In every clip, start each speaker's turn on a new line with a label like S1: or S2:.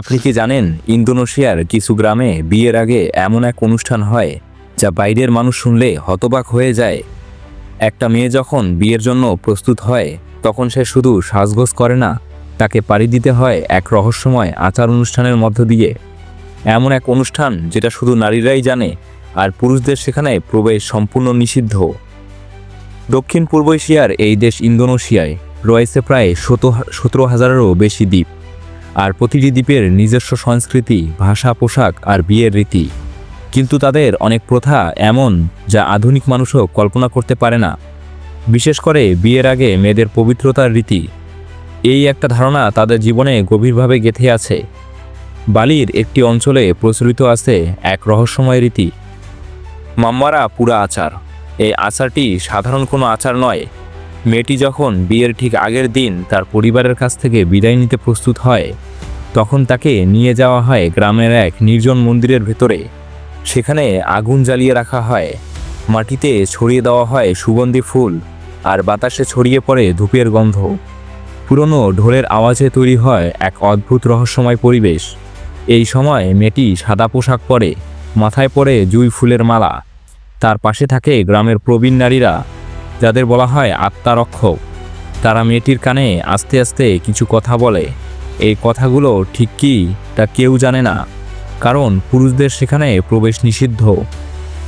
S1: আপনি কি জানেন, ইন্দোনেশিয়ার কিছু গ্রামে বিয়ের আগে এমন এক অনুষ্ঠান হয়, যা বাইরের মানুষ শুনলে হতবাক হয়ে যায়। একটা মেয়ে যখন বিয়ের জন্য প্রস্তুত হয়, তখন সে শুধু সাজগোজ করে না, তাকে পাড়ি দিতে হয় এক রহস্যময় আচার অনুষ্ঠানের মধ্য দিয়ে। এমন এক অনুষ্ঠান যেটা শুধু নারীরাই জানে, আর পুরুষদের সেখানে প্রবেশ সম্পূর্ণ নিষিদ্ধ। দক্ষিণ পূর্ব এশিয়ার এই দেশ ইন্দোনেশিয়ায় রয়েছে প্রায় সতেরো হাজারেরও বেশি দ্বীপ। আর প্রতিটি দ্বীপের নিজস্ব সংস্কৃতি, ভাষা, পোশাক আর বিয়ের রীতি। কিন্তু তাদের অনেক প্রথা এমন যা আধুনিক মানুষও কল্পনা করতে পারে না। বিশেষ করে বিয়ের আগে মেয়েদের পবিত্রতার রীতি। এই একটা ধারণা তাদের জীবনে গভীরভাবে গেঁথে আছে। বালির একটি অঞ্চলে প্রচলিত আছে এক রহস্যময় রীতি। মাম্মারা পুরা আচার। এই আচারটি সাধারণ কোনো আচার নয়। মেয়েটি যখন বিয়ের ঠিক আগের দিন তার পরিবারের কাছ থেকে বিদায় নিতে প্রস্তুত হয় তখন তাকে নিয়ে যাওয়া হয় গ্রামের এক নির্জন মন্দিরের ভেতরে। সেখানে আগুন জ্বালিয়ে রাখা হয়, মাটিতে ছড়িয়ে দেওয়া হয় সুগন্ধি ফুল আর বাতাসে ছড়িয়ে পড়ে ধূপের গন্ধ। পুরনো ঢোলের আওয়াজে তৈরি হয় এক অদ্ভুত রহস্যময় পরিবেশ। এই সময় মেয়েটি সাদা পোশাক পরে, মাথায় পরে জুই ফুলের মালা। তার পাশে থাকে গ্রামের প্রবীণ নারীরা, যাদের বলা হয় আত্মারক্ষক। তারা মেয়েটির কানে আস্তে আস্তে কিছু কথা বলে। এই কথাগুলো ঠিক কি তা কেউ জানে না, কারণ পুরুষদের সেখানে প্রবেশ নিষিদ্ধ।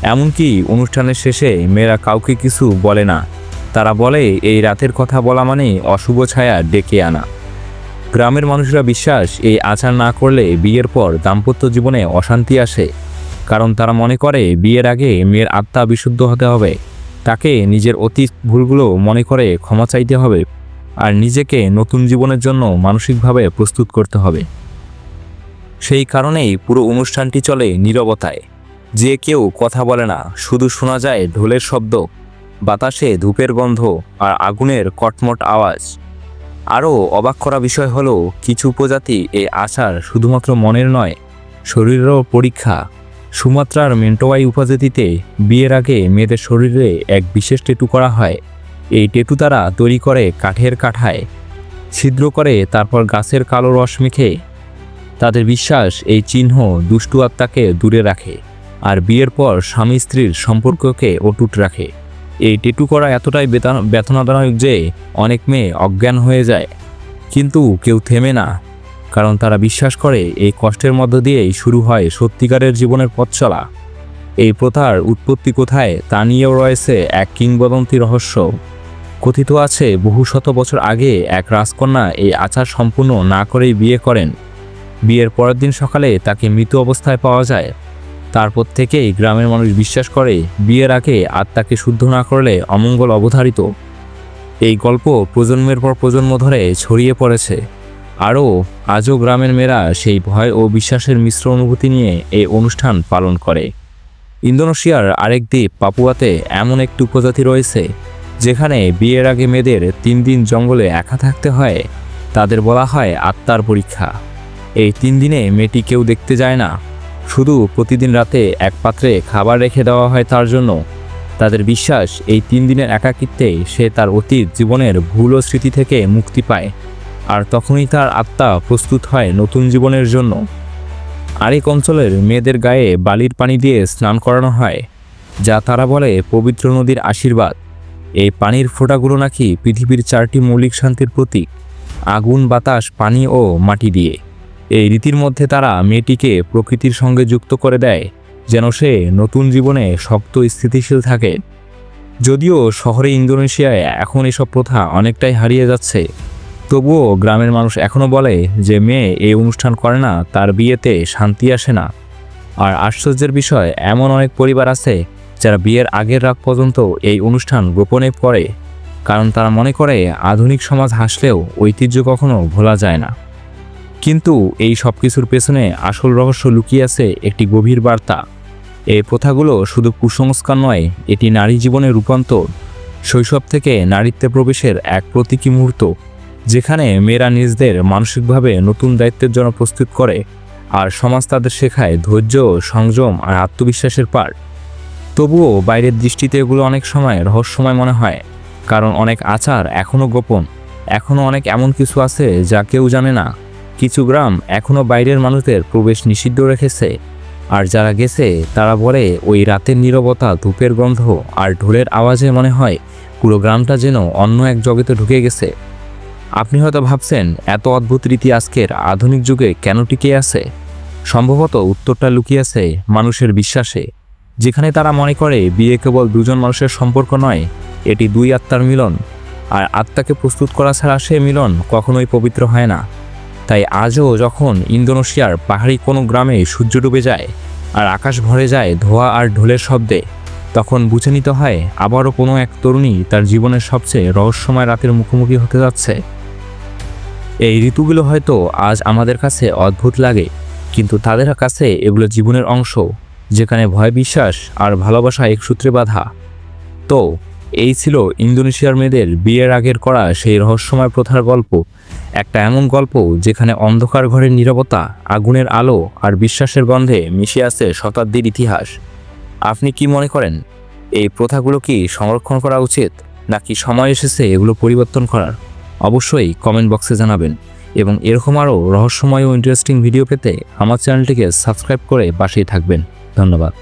S1: এমনকি অনুষ্ঠানের শেষে মেয়েরা কাউকে কিছু বলে না। তারা বলে, এই রাতের কথা বলা মানে অশুভ ছায়া ডেকে আনা। গ্রামের মানুষরা বিশ্বাস, এই আচার না করলে বিয়ের পর দাম্পত্য জীবনে অশান্তি আসে। কারণ তারা মনে করে, বিয়ের আগে মেয়ের আত্মা বিশুদ্ধ হতে হবে। তাকে নিজের অতীত ভুলগুলো মনে করে ক্ষমা চাইতে হবে আর নিজেকে নতুন জীবনের জন্য মানসিকভাবে প্রস্তুত করতে হবে। সেই কারণেই পুরো অনুষ্ঠানটি চলে নীরবতায়। যে কেউ কথা বলে না, শুধু শোনা যায় ঢোলের শব্দ, বাতাসে ধূপের গন্ধ আর আগুনের কটমট আওয়াজ। আরও অবাক করা বিষয় হলো, কিছু উপজাতি এই আচার শুধুমাত্র মনের নয়, শরীরেরও পরীক্ষা। সুমাত্রার মেন্টোয়াই উপজাতিতে বিয়ের আগে মেয়েদের শরীরে এক বিশেষ টেটু করা হয়। এই টেটু তারা তৈরি করে কাঠের কাঠায়, ছিদ্র করে তারপর গাছের কালো রস মেখে। তাদের বিশ্বাস এই চিহ্ন দুষ্টু আত্মাকে দূরে রাখে আর বিয়ের পর স্বামী স্ত্রীর সম্পর্ককে অটুট রাখে। এই টেটু করা এতটাই বেতন বেতনাদায়ক যে অনেক মেয়ে অজ্ঞান হয়ে যায়। কিন্তু কেউ থেমে না, কারণ তারা বিশ্বাস করে এই কষ্টের মধ্য দিয়েই শুরু হয় সত্যিকারের জীবনের পথ চলা। এই প্রথার উৎপত্তি কোথায় তা নিয়েও রয়েছে এক কিংবদন্তি রহস্য। কথিত আছে, বহু শত বছর আগে এক রাজকন্যা এই আচার সম্পূর্ণ না করেই বিয়ে করেন। বিয়ের পরের দিন সকালে তাকে মৃত অবস্থায় পাওয়া যায়। তারপর থেকেই গ্রামের মানুষ বিশ্বাস করে, বিয়ের আগে আত্মাকে শুদ্ধ না করলে অমঙ্গল অবধারিত। এই গল্প প্রজন্মের পর প্রজন্ম ধরে ছড়িয়ে পড়েছে। আরও, আজও গ্রামের মেয়েরা সেই ভয় ও বিশ্বাসের মিশ্র অনুভূতি নিয়ে এই অনুষ্ঠান পালন করে। ইন্দোনেশিয়ার আরেক দ্বীপ, পাপুয়াতে এমন একটি উপজাতি রয়েছে। যেখানে বিয়ের আগে মেয়েদের তিন দিন জঙ্গলে একা থাকতে হয়, তাদের বলা হয় আত্মার পরীক্ষা। এই তিন দিনে মেয়েটি কেউ দেখতে যায় না। শুধু প্রতিদিন রাতে এক পাত্রে খাবার রেখে দেওয়া হয় তার জন্য। তাদের বিশ্বাস, এই তিন দিনের একাকিত্বে সে তার অতীত জীবনের ভুল ও স্মৃতি থেকে মুক্তি পায়, আর তখনই তার আত্মা প্রস্তুত হয় নতুন জীবনের জন্য। আরেক অঞ্চলের মেয়েদের গায়ে বালির পানি দিয়ে স্নান করানো হয়, যা তারা বলে পবিত্র নদীর আশীর্বাদ। এই পানির ফোঁটাগুলো নাকি পৃথিবীর চারটি মৌলিক শান্তির প্রতীক, আগুন, বাতাস, পানি ও মাটি দিয়ে। এই রীতির মধ্যে তারা মেয়েটিকে প্রকৃতির সঙ্গে যুক্ত করে দেয়, যেন সে নতুন জীবনে শক্ত স্থিতিশীল থাকে। যদিও শহরে ইন্দোনেশিয়ায় এখন এসব প্রথা অনেকটাই হারিয়ে যাচ্ছে, তবুও গ্রামের মানুষ এখনও বলে যে মেয়ে এই অনুষ্ঠান করে না, তার বিয়েতে শান্তি আসে না। আর আশ্চর্যের বিষয়, এমন অনেক পরিবার আছে যারা বিয়ের আগের রাগ পর্যন্ত এই অনুষ্ঠান গোপনে করে, কারণ তারা মনে করে আধুনিক সমাজ হাসলেও ঐতিহ্য কখনো ভোলা যায় না। কিন্তু এই সব কিছুর পেছনে আসল রহস্য লুকিয়ে আছে একটি গভীর বার্তা। এই প্রথাগুলো শুধু কুসংস্কার নয়, এটি নারী জীবনের রূপান্তর, শৈশব থেকে নারীত্বে প্রবেশের এক প্রতীকী মুহূর্ত, যেখানে মেয়েরা নিজদের মানসিকভাবে নতুন দায়িত্বের জন্য প্রস্তুত করে, আর সমাজ তাদের শেখায় ধৈর্য, সংযম আর আত্মবিশ্বাসের পাঠ। তবুও বাইরের দৃষ্টিতে এগুলো অনেক সময় রহস্যময় মনে হয়, কারণ অনেক আচার এখনও গোপন এখনও অনেক এমন কিছু আছে যা কেউ জানে না। কিছু গ্রাম এখনও বাইরের মানুষদের প্রবেশ নিষিদ্ধ রেখেছে, আর যারা গেছে তারা বলে ওই রাতের নীরবতা, ধূপের গন্ধ আর ঢোলের আওয়াজে মনে হয় পুরো গ্রামটা যেন অন্য এক জগতে ঢুকে গেছে। আপনি হয়তো ভাবছেন, এত অদ্ভুত রীতি আজকের আধুনিক যুগে কেন টিকে আছে? সম্ভবত উত্তরটা লুকিয়ে আছে মানুষের বিশ্বাসে। যেখানে তারা মনে করে বিয়ে কেবল দুজন মানুষের সম্পর্ক নয়, এটি দুই আত্মার মিলন। আর আত্মাকে প্রস্তুত করা ছাড়া সে মিলন কখনোই পবিত্র হয় না। তাই আজও যখন ইন্দোনেশিয়ার পাহাড়ি কোনো গ্রামে সূর্য ডুবে যায় আর আকাশ ভরে যায় ধোয়া আর ঢোলের শব্দে, তখন বুঝে নিতে হয় আবারও কোনো এক তরুণী তার জীবনের সবচেয়ে রহস্যময় রাতের মুখোমুখি হতে যাচ্ছে। এই ঋতুগুলো হয়তো আজ আমাদের কাছে অদ্ভুত লাগে, কিন্তু তাদের কাছে এগুলো জীবনের অংশ। যেখানে ভয় বিশ্বাস আর ভালোবাসা এক সূত্রে বাঁধা। তো, এই ছিল ইন্দোনেশিয়ার মেয়েদের বিয়ের আগের করা সেই রহস্যময় প্রথার গল্প। একটা এমন গল্প যেখানে অন্ধকার ঘরের নীরবতা, আগুনের আলো আর বিশ্বাসের গন্ধে মিশে আছে শতাব্দীর ইতিহাস। আপনি কি মনে করেন, এই প্রথাগুলো কি সংরক্ষণ করা উচিত, নাকি সময় এসেছে এগুলো পরিবর্তন করার? অবশ্যই কমেন্ট বক্সে জানাবেন। এবং এরকম আরও রহস্যময় ও ইন্টারেস্টিং ভিডিও পেতে আমার চ্যানেলটিকে সাবস্ক্রাইব করে পাশেই থাকবেন। ধন্যবাদ।